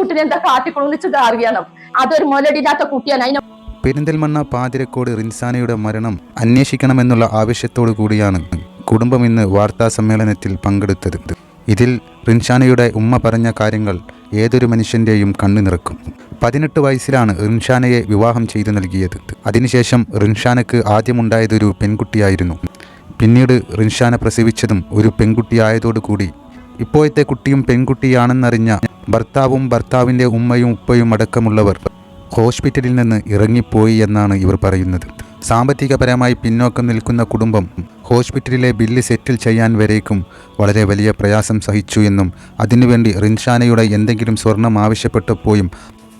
കുട്ടിനെ എന്താ കാട്ടി വെച്ചത് അറിയണം അതൊരു മുലടില്ലാത്ത കുട്ടിയാണ്. അതിനെ പെരിന്തൽമണ്ണ പാതിരക്കോട് റിൻസാനയുടെ മരണം അന്വേഷിക്കണമെന്നുള്ള ആവശ്യത്തോടു കൂടിയാണ് കുടുംബം ഇന്ന് വാർത്താ സമ്മേളനത്തിൽ പങ്കെടുത്തത്. ഇതിൽ റിൻഷാനയുടെ ഉമ്മ പറഞ്ഞ കാര്യങ്ങൾ ഏതൊരു മനുഷ്യന്റെയും കണ്ണു നിറക്കും. പതിനെട്ട് വയസ്സിലാണ് റിൻഷാനയെ വിവാഹം ചെയ്തു നൽകിയത്. അതിനുശേഷം റിൻഷാനക്ക് ആദ്യമുണ്ടായതൊരു പെൺകുട്ടിയായിരുന്നു. പിന്നീട് റിൻഷാന പ്രസവിച്ചതും ഒരു പെൺകുട്ടിയായതോടുകൂടി. ഇപ്പോഴത്തെ കുട്ടിയും പെൺകുട്ടിയാണെന്നറിഞ്ഞ ഭർത്താവും ഭർത്താവിന്റെ ഉമ്മയും ഉപ്പയും അടക്കമുള്ളവർ ഹോസ്പിറ്റലിൽ നിന്ന് ഇറങ്ങിപ്പോയി എന്നാണ് ഇവർ പറയുന്നത്. സാമ്പത്തികപരമായി പിന്നോക്കം നിൽക്കുന്ന കുടുംബം ഹോസ്പിറ്റലിലെ ബില്ല് സെറ്റിൽ ചെയ്യാൻ വരേക്കും വളരെ വലിയ പ്രയാസം സഹിച്ചു എന്നും അതിനുവേണ്ടി റിൻഷാനയുടെ എന്തെങ്കിലും സ്വർണം ആവശ്യപ്പെട്ടപ്പോഴും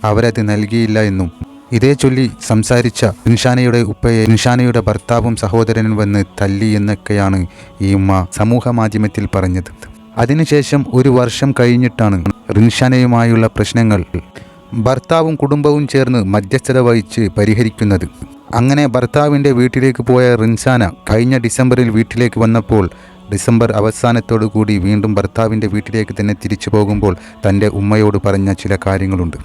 അവരത് നൽകിയില്ല എന്നും ഇതേ ചൊല്ലി സംസാരിച്ച റിൻഷാനയുടെ ഉപ്പയെ റിൻഷാനയുടെ ഭർത്താവും സഹോദരനും വന്ന് തല്ലി എന്നൊക്കെയാണ് ഈ ഉമ്മ സമൂഹ മാധ്യമത്തിൽ പറഞ്ഞത്. അതിനുശേഷം ഒരു വർഷം കഴിഞ്ഞിട്ടാണ് റിൻഷാനയുമായുള്ള പ്രശ്നങ്ങൾ ഭർത്താവും കുടുംബവും ചേർന്ന് മധ്യസ്ഥത വഹിച്ച് പരിഹരിക്കുന്നത്. അങ്ങനെ ഭർത്താവിന്റെ വീട്ടിലേക്ക് പോയ റിൻസാന കഴിഞ്ഞ ഡിസംബറിൽ വീട്ടിലേക്ക് വന്നപ്പോൾ ഡിസംബർ അവസാനത്തോടു കൂടി വീണ്ടും ഭർത്താവിന്റെ വീട്ടിലേക്ക് തന്നെ തിരിച്ചു പോകുമ്പോൾ തന്റെ ഉമ്മയോട് പറഞ്ഞ ചില കാര്യങ്ങളുണ്ട്.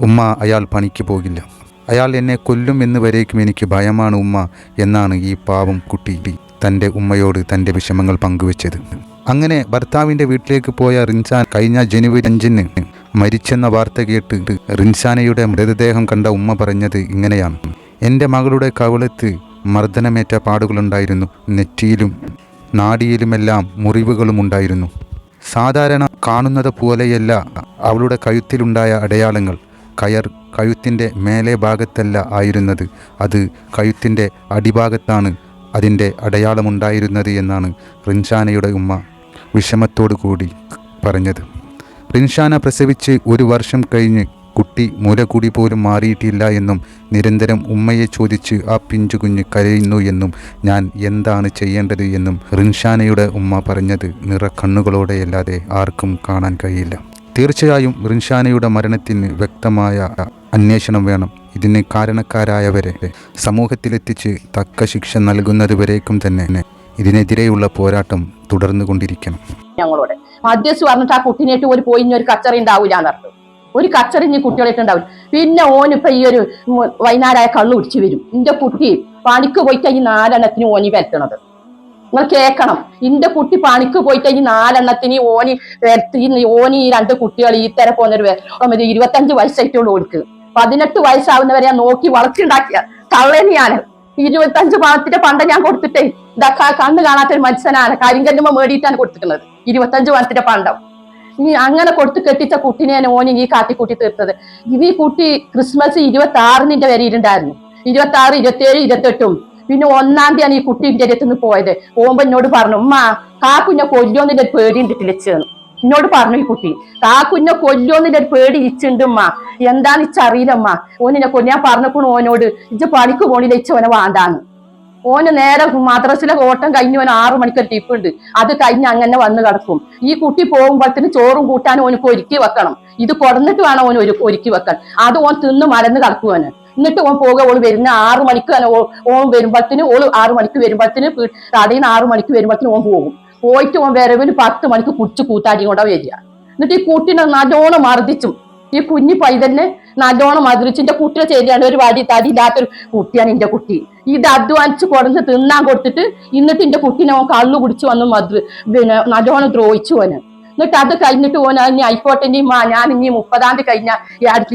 ഉമ്മ അയാൾ പണിക്ക് പോകില്ല. അയാൾ എന്നെ കൊല്ലും എന്ന് വരേക്കും എനിക്ക് ഭയമാണ് ഉമ്മ എന്നാണ് ഈ പാവം കുട്ടി തന്റെ ഉമ്മയോട് തന്റെ വിഷമങ്ങൾ പങ്കുവച്ചത്. അങ്ങനെ ഭർത്താവിന്റെ വീട്ടിലേക്ക് പോയ റിൻസാൻ കഴിഞ്ഞ ജനുവരി അഞ്ചിന് മരിച്ചെന്ന വാർത്ത കേട്ട് റിൻസാനയുടെ മൃതദേഹം കണ്ട ഉമ്മ പറഞ്ഞത് ഇങ്ങനെയാണ്. എന്റെ മകളുടെ കവിളത്ത് മർദ്ദനമേറ്റ പാടുകളുണ്ടായിരുന്നു. നെറ്റിയിലും നാടിയിലുമെല്ലാം മുറിവുകളും ഉണ്ടായിരുന്നു സാധാരണ കാണുന്നത് പോലെയല്ല അവളുടെ കഴുത്തിലുണ്ടായ അടയാളങ്ങൾ. കയർ കഴുത്തിന്റെ മേലെ ഭാഗത്തല്ല ആയിരുന്നത്. അത് കഴുത്തിന്റെ അടിഭാഗത്താണ് അതിന്റെ അടയാളമുണ്ടായിരുന്നത് എന്നാണ് റിൻഷാനയുടെ ഉമ്മ വിഷമത്തോടു കൂടി പറഞ്ഞത്. റിൻഷാന പ്രസവിച്ച് ഒരു വർഷം കഴിഞ്ഞ് കുട്ടി മുല കൂടി പോലും മാറിയിട്ടില്ല എന്നും നിരന്തരം ഉമ്മയെ ചോദിച്ച് ആ പിഞ്ചു കുഞ്ഞ് കരയുന്നു എന്നും ഞാൻ എന്താണ് ചെയ്യേണ്ടത് എന്നും റിൻഷാനയുടെ ഉമ്മ പറഞ്ഞത് നിറ കണ്ണുകളോടെയല്ലാതെ ആർക്കും കാണാൻ കഴിയില്ല. തീർച്ചയായും റിൻഷാനയുടെ മരണത്തിന് വ്യക്തമായ അന്വേഷണം വേണം. ഇതിന് കാരണക്കാരായവരെ സമൂഹത്തിലെത്തിച്ച് തക്ക ശിക്ഷ നൽകുന്നതുവരേക്കും തന്നെ ഇതിനെതിരെയുള്ള പോരാട്ടം തുടർന്നു കൊണ്ടിരിക്കണം. ഞങ്ങളോട്. മധ്യസ് പറഞ്ഞിട്ട് ആ കുട്ടിനേറ്റ് ഒരു പോയി ഒരു കച്ചറ ഉണ്ടാവില്ല എന്നർത്ഥം ഒരു കച്ചറി ഇനി കുട്ടികളായിട്ട് ഉണ്ടാവില്ല. പിന്നെ ഓനിപ്പോ ഈ ഒരു വൈകുന്നേരമായ കള്ളു കുടിച്ചു വരും. ഇന്റെ കുട്ടി പണിക്ക് പോയിട്ട് ഈ നാലെണ്ണത്തിന് ഓനി വരുത്തണത്. നിങ്ങൾ കേൾക്കണം. ഇന്റെ കുട്ടി പണിക്ക് പോയിട്ട് ഈ നാലെണ്ണത്തിന് ഓനി വരുത്തി ഓനി ഈ രണ്ട് കുട്ടികൾ ഈ തര പോകുന്നൊരു ഇരുപത്തഞ്ച് വയസ്സായിട്ടുള്ളൂ ഓൾക്ക്. പതിനെട്ട് വയസ്സാവുന്നവരെ നോക്കി വളർത്തിണ്ടാക്കിയ തള്ളേന്ന് ഞാൻ ഇരുപത്തഞ്ച് പണത്തിന്റെ പണ്ട ഞാൻ കൊടുത്തിട്ടേ കണ്ണ് കാണാത്ത ഒരു മനുഷ്യനാണ് കരിങ്കല്ലുമ്പോ മേടിയിട്ടാണ് കൊടുത്തിട്ടുള്ളത്. ഇരുപത്തഞ്ച് വർഷത്തിന്റെ പണ്ടം. ഇനി അങ്ങനെ കൊടുത്ത് കെട്ടിച്ച കുട്ടിനെ ഓന് ഈ കാട്ടിക്കൂട്ടി തീർത്തത്. ഇത് ഈ കുട്ടി ക്രിസ്മസ് ഇരുപത്തി ആറിനിന്റെ വരിയിലുണ്ടായിരുന്നു ഇരുപത്തി ആറ് ഇരുപത്തിയേഴ് ഇരുപത്തെട്ടും. പിന്നെ ഒന്നാം തീയതിയാണ് ഈ കുട്ടി അടുത്ത് നിന്ന് പോയത്. ഓമ്പ എന്നോട് പറഞ്ഞു ഉമ്മ കാക്കുഞ്ഞെ കൊല്ലോന്നിന്റെ ഒരു പേടി ഉണ്ടിട്ടില്ലെന്ന് എന്നോട് പറഞ്ഞു ഈ കുട്ടി കാക്കുഞ്ഞെ കൊല്ലോന്നിന്റെ ഒരു പേടി ഇച്ചുണ്ട് ഉമ്മ. എന്താന്ന് ഇച്ചറിയില്ലമ്മ ഓനിനെ കൊല്ലാൻ പറഞ്ഞപ്പോൾ ഓനോട് ഇജ്ജ് പണിക്ക് പോണില്ല ഇച്ച ഓനെ വേണ്ടാന്ന്. ഓന് നേരെ മദ്രസിലെ ഓട്ടം കഴിഞ്ഞ് ഓന് ആറു മണിക്കൊരു ടിപ്പ് ഉണ്ട്. അത് കഴിഞ്ഞ് അങ്ങനെ വന്ന് കിടക്കും. ഈ കുട്ടി പോകുമ്പോഴത്തേന് ചോറും കൂട്ടാൻ ഓനക്ക് ഒരുക്കി വെക്കണം. ഇത് കൊടുന്നിട്ട് വേണം ഓന് ഒരു ഒരുക്കി വെക്കാൻ. അത് ഓൻ തിന്ന് മലന്ന് കിടക്കുവാന് എന്നിട്ട് ഓൻ പോകുക ഓൾ വരുന്ന ആറു മണിക്ക് തന്നെ ഓ- ഓൻ വരുമ്പോഴത്തേന് ഓൾ ആറു മണിക്ക് വരുമ്പോഴത്തേന് കടയിൽ നിന്ന് ആറു മണിക്ക് വരുമ്പോഴത്തേന് ഓൻ പോകും. പോയിട്ട് ഓൻ വരവിന് പത്ത് മണിക്ക് കുടിച്ച് കൂത്താടി കൊണ്ടാ വരിക. എന്നിട്ട് ഈ കുട്ടീനെ നല്ലോണം മർദ്ദിച്ചും. ഈ കുഞ്ഞി പൈതലിനെ നല്ലോണം മധുരിച്ച് എന്റെ കുട്ടിയെ ശരിയാണ് ഒരു വടി തടി ഇല്ലാത്തൊരു കുട്ടിയാണ് എന്റെ കുട്ടി. ഇത് അധ്വാനിച്ച് കൊടുത്ത് തിന്നാൻ കൊടുത്തിട്ട് എന്നിട്ട് എന്റെ കുട്ടീനെ ഓൻ കള്ളു കുടിച്ചു വന്ന് മധുര പിന്നെ നല്ലോണം ദ്രോഹിച്ചു ഓന്. എന്നിട്ട് അത് കഴിഞ്ഞിട്ട് ഓൻ ഇനി ആയിക്കോട്ടെ ഇനി മാ ഞാൻ ഇനി മുപ്പതാം തീയതി കഴിഞ്ഞ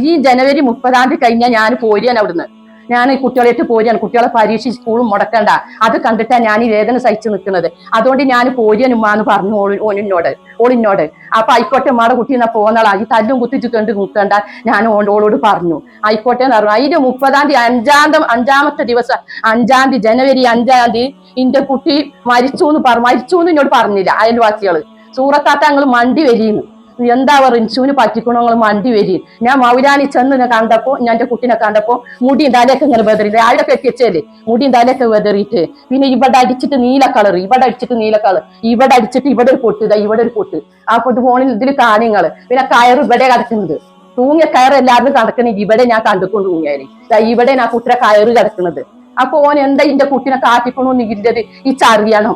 ഈ ജനുവരി മുപ്പതാം തീയതി കഴിഞ്ഞാൽ ഞാൻ പോരുകയാണ് അവിടുന്ന്. ഞാൻ ഈ കുട്ടികളായിട്ട് പോരുകയാണ്. കുട്ടികളെ പരീക്ഷ സ്കൂളും മുടക്കണ്ട. അത് കണ്ടിട്ടാണ് ഞാൻ ഈ വേദന സഹിച്ച് നിൽക്കുന്നത്. അതുകൊണ്ട് ഞാൻ പോരുകയാണ് ഉമ്മ എന്ന് പറഞ്ഞു ഓളിനോട് ഓളിന്നോട്. അപ്പൊ ആയിക്കോട്ടെ ഉമ്മയുടെ കുട്ടി എന്നാ പോന്നളാ. ഈ തല്ലും കുത്തിച്ച് കണ്ട് നിൽക്കണ്ട ഞാൻ ഓളോട് പറഞ്ഞു. ആയിക്കോട്ടെ എന്ന് പറഞ്ഞു. അതിന്റെ മുപ്പതാം തീയതി അഞ്ചാം അഞ്ചാമത്തെ ദിവസം അഞ്ചാം തീയതി ജനുവരി അഞ്ചാം തീയതി എന്റെ കുട്ടി മരിച്ചു എന്ന് പറഞ്ഞു മരിച്ചു എന്ന് എന്നോട് പറഞ്ഞില്ല അയൽവാസികൾ. സൂറത്താത്ത ഞങ്ങൾ മണ്ടി വരിയുന്നു എന്താ റിൻസുവിന് പറ്റിക്കണോ നിങ്ങൾ മണ്ടി വരി. ഞാൻ മൗരാണി ചെന്ന് കണ്ടപ്പോ ഞാൻ എന്റെ കുട്ടീനെ കണ്ടപ്പോ മുടിയും തലയൊക്കെ ഇങ്ങനെ വെതറി രാവിലെ കെട്ടിച്ചല്ലേ മുടിയും തലയൊക്കെ വെതറിയിട്ട്. പിന്നെ ഇവിടെ അടിച്ചിട്ട് നീല കളർ ഇവിടെ അടിച്ചിട്ട് നീല കളർ ഇവിടെ അടിച്ചിട്ട് ഇവിടെ ഒരു പൊട്ട് ഇതാ ഇവിടെ ഒരു പൊട്ട്. ആ പൊട്ട് ഫോണിൽ ഇതിൽ കാര്യങ്ങൾ പിന്നെ കയറ് ഇവിടെ കിടക്കുന്നത്. തൂങ്ങിയ കയർ എല്ലാവരും കിടക്കുന്നത് ഇവിടെ ഞാൻ കണ്ടുകൊണ്ട് തൂങ്ങിയാൽ. ഇവിടെ ഞാൻ കുട്ടിയുടെ കയറ് കിടക്കുന്നത്. അപ്പൊ ഓൻ എന്താ ഇന്റെ കുട്ടിനെ കാട്ടിക്കണോന്ന് ഇല്ലത് ഈ ചറിയണം.